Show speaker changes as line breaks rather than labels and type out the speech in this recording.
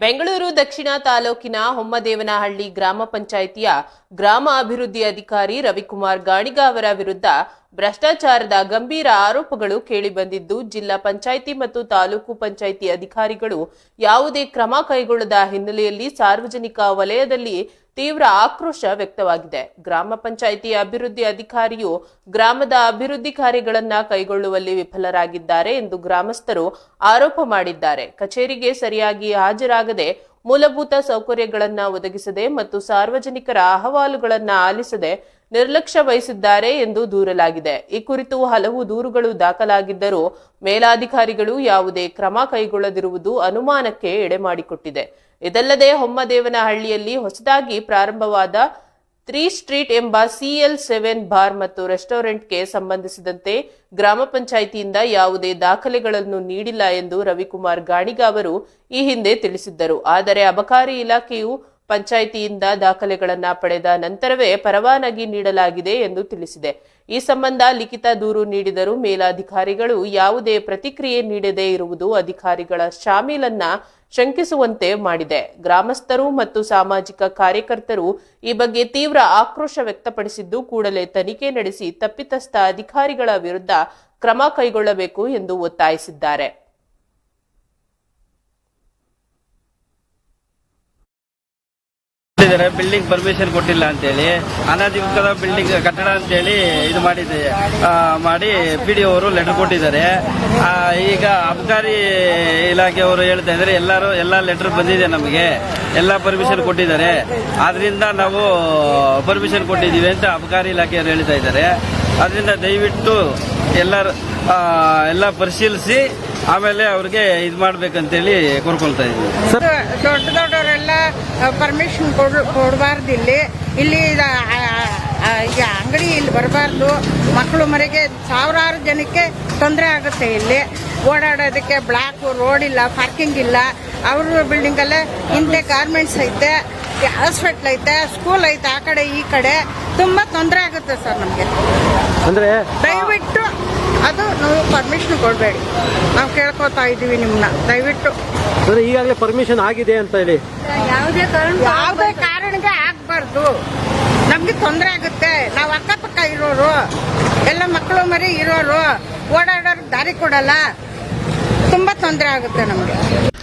ಬೆಂಗಳೂರು ದಕ್ಷಿಣ ತಾಲೂಕಿನ ಹೊಮ್ಮದೇವನಹಳ್ಳಿ ಗ್ರಾಮ ಪಂಚಾಯಿತಿಯ ಗ್ರಾಮ ಅಭಿವೃದ್ಧಿ ಅಧಿಕಾರಿ ರವಿಕುಮಾರ್ ಗಾಣಿಗ ಅವರ ವಿರುದ್ಧ ಭ್ರಷ್ಟಾಚಾರದ ಗಂಭೀರ ಆರೋಪಗಳು ಕೇಳಿಬಂದಿದ್ದು ಜಿಲ್ಲಾ ಪಂಚಾಯಿತಿ ಮತ್ತು ತಾಲೂಕು ಪಂಚಾಯಿತಿ ಅಧಿಕಾರಿಗಳು ಯಾವುದೇ ಕ್ರಮ ಕೈಗೊಳ್ಳದ ಹಿನ್ನೆಲೆಯಲ್ಲಿ ಸಾರ್ವಜನಿಕ ವಲಯದಲ್ಲಿ ತೀವ್ರ ಆಕ್ರೋಶ ವ್ಯಕ್ತವಾಗಿದೆ. ಗ್ರಾಮ ಪಂಚಾಯಿತಿ ಅಭಿವೃದ್ಧಿ ಅಧಿಕಾರಿಯು ಗ್ರಾಮದ ಅಭಿವೃದ್ಧಿ ಕಾರ್ಯಗಳನ್ನ ಕೈಗೊಳ್ಳುವಲ್ಲಿ ವಿಫಲರಾಗಿದ್ದಾರೆ ಎಂದು ಗ್ರಾಮಸ್ಥರು ಆರೋಪ ಮಾಡಿದ್ದಾರೆ. ಕಚೇರಿಗೆ ಸರಿಯಾಗಿ ಹಾಜರಾಗದೆ ಮೂಲಭೂತ ಸೌಕರ್ಯಗಳನ್ನ ಒದಗಿಸದೆ ಮತ್ತು ಸಾರ್ವಜನಿಕರ ಅಹವಾಲುಗಳನ್ನು ಆಲಿಸದೆ ನಿರ್ಲಕ್ಷ್ಯ ವಹಿಸಿದ್ದಾರೆ ಎಂದು ದೂರಲಾಗಿದೆ. ಈ ಕುರಿತು ಹಲವು ದೂರುಗಳು ದಾಖಲಾಗಿದ್ದರೂ ಮೇಲಾಧಿಕಾರಿಗಳು ಯಾವುದೇ ಕ್ರಮ ಕೈಗೊಳ್ಳದಿರುವುದು ಅನುಮಾನಕ್ಕೆ ಎಡೆಮಾಡಿಕೊಟ್ಟಿದೆ. ಇದಲ್ಲದೆ ಹೊಮ್ಮದೇವನಹಳ್ಳಿಯಲ್ಲಿ ಹೊಸದಾಗಿ ಪ್ರಾರಂಭವಾದ ತ್ರೀ ಸ್ಟ್ರೀಟ್ ಎಂಬ ಸಿಎಲ್ ಸೆವೆನ್ ಬಾರ್ ಮತ್ತು ರೆಸ್ಟೋರೆಂಟ್ಗೆ ಸಂಬಂಧಿಸಿದಂತೆ ಗ್ರಾಮ ಪಂಚಾಯಿತಿಯಿಂದ ಯಾವುದೇ ದಾಖಲೆಗಳನ್ನು ನೀಡಿಲ್ಲ ಎಂದು ರವಿಕುಮಾರ್ ಗಾಣಿಗ ಅವರು ಈ ಹಿಂದೆ ತಿಳಿಸಿದ್ದರು. ಆದರೆ ಅಬಕಾರಿ ಇಲಾಖೆಯು ಪಂಚಾಯಿತಿಯಿಂದ ದಾಖಲೆಗಳನ್ನು ಪಡೆದ ನಂತರವೇ ಪರವಾನಗಿ ನೀಡಲಾಗಿದೆ ಎಂದು ತಿಳಿಸಿದೆ. ಈ ಸಂಬಂಧ ಲಿಖಿತ ದೂರು ನೀಡಿದರೂ ಮೇಲಾಧಿಕಾರಿಗಳು ಯಾವುದೇ ಪ್ರತಿಕ್ರಿಯೆ ನೀಡದೇ ಇರುವುದು ಅಧಿಕಾರಿಗಳ ಶಾಮೀಲನ್ನ ಶಂಕಿಸುವಂತೆ ಮಾಡಿದೆ. ಗ್ರಾಮಸ್ಥರು ಮತ್ತು ಸಾಮಾಜಿಕ ಕಾರ್ಯಕರ್ತರು ಈ ಬಗ್ಗೆ ತೀವ್ರ ಆಕ್ರೋಶ ವ್ಯಕ್ತಪಡಿಸಿದ್ದು ಕೂಡಲೇ ತನಿಖೆ ನಡೆಸಿ ತಪ್ಪಿತಸ್ಥ ಅಧಿಕಾರಿಗಳ ವಿರುದ್ಧ ಕ್ರಮ ಕೈಗೊಳ್ಳಬೇಕು ಎಂದು ಒತ್ತಾಯಿಸಿದ್ದಾರೆ.
ಕೊಟ್ಟಿದ್ದಾರೆ. ಬಿಲ್ಡಿಂಗ್ ಪರ್ಮಿಷನ್ ಕೊಟ್ಟಿಲ್ಲ ಅಂತೇಳಿ. ಅನಧಿಕೃತ ಬಿಲ್ಡಿಂಗ್ ಕಟ್ಟಡ ಅಂತೇಳಿ ಇದು ಮಾಡಿದೆ. ಮಾಡಿ ಪಿ ಡಿ ಅವರು ಲೆಟರ್ ಕೊಟ್ಟಿದ್ದಾರೆ. ಈಗ ಅಬಕಾರಿ ಇಲಾಖೆಯವರು ಹೇಳ್ತಾ ಇದ್ದಾರೆ, ಎಲ್ಲರೂ ಎಲ್ಲ ಲೆಟರ್ ಬಂದಿದೆ ನಮಗೆ. ಎಲ್ಲ ಪರ್ಮಿಷನ್ ಕೊಟ್ಟಿದ್ದಾರೆ. ಆದ್ರಿಂದ ನಾವು ಪರ್ಮಿಷನ್ ಕೊಟ್ಟಿದ್ದೀವಿ ಅಂತ ಅಬಕಾರಿ ಇಲಾಖೆಯವರು ಹೇಳ್ತಾ ಇದ್ದಾರೆ. ಅದರಿಂದ ದಯವಿಟ್ಟು ಎಲ್ಲರ ಎಲ್ಲ ಪರಿಶೀಲಿಸಿ ಆಮೇಲೆ ಅವ್ರಿಗೆ ಇದು ಮಾಡ್ಬೇಕಂತೇಳಿ ಕೋರ್ಕೊಳ್ತಾ ಇದ್ದೀವಿ.
ದೊಡ್ಡ ದೊಡ್ಡವರೆಲ್ಲ ಪರ್ಮಿಷನ್ ಕೊಡಬಾರ್ದು ಇಲ್ಲಿ. ಇಲ್ಲಿ ಈಗ ಅಂಗಡಿ ಇಲ್ಲಿ ಬರಬಾರ್ದು. ಮಕ್ಕಳು ಮರಿಗೆ ಸಾವಿರಾರು ಜನಕ್ಕೆ ತೊಂದರೆ ಆಗುತ್ತೆ ಇಲ್ಲಿ. ಓಡಾಡೋದಕ್ಕೆ ಬ್ಲಾಕ್ ರೋಡ್ ಇಲ್ಲ ಪಾರ್ಕಿಂಗ್ ಇಲ್ಲ. ಅವ್ರ ಬಿಲ್ಡಿಂಗಲ್ಲೇ ಹಿಂದೆ ಗಾರ್ಮೆಂಟ್ಸ್ ಐತೆ ಹಾಸ್ಪಿಟ್ಲ್ ಐತೆ ಸ್ಕೂಲ್ ಐತೆ, ಆ ಕಡೆ, ಈ ಕಡೆ. ತುಂಬ ತೊಂದರೆ ಆಗುತ್ತೆ ಸರ್ ನಮಗೆ.
ಅಂದ್ರೆ
ದಯವಿಟ್ಟು ಅದು ನಾವು ಪರ್ಮಿಷನ್ ಕೊಡಬೇಡಿ. ನಾವು ಕೇಳ್ಕೊತಾ ಇದ್ದೀವಿ ನಿಮ್ಮನ್ನ ದಯವಿಟ್ಟು.
ಅಂದ್ರೆ ಈಗಾಗಲೇ ಪರ್ಮಿಷನ್ ಆಗಿದೆ ಅಂತ ಹೇಳಿ.
ಯಾವುದೇ ಯಾವುದೇ ಕಾರಣಕ್ಕೆ ಆಗ್ಬಾರ್ದು. ನಮಗೆ ತೊಂದರೆ ಆಗುತ್ತೆ. ನಾವು ಅಕ್ಕಪಕ್ಕ ಇರೋರು ಎಲ್ಲ ಮಕ್ಕಳು ಮರಿ ಇರೋರು ಓಡಾಡೋರು ದಾರಿ ಕೊಡಲ್ಲ. ತುಂಬಾ ತೊಂದರೆ ಆಗುತ್ತೆ ನಮಗೆ.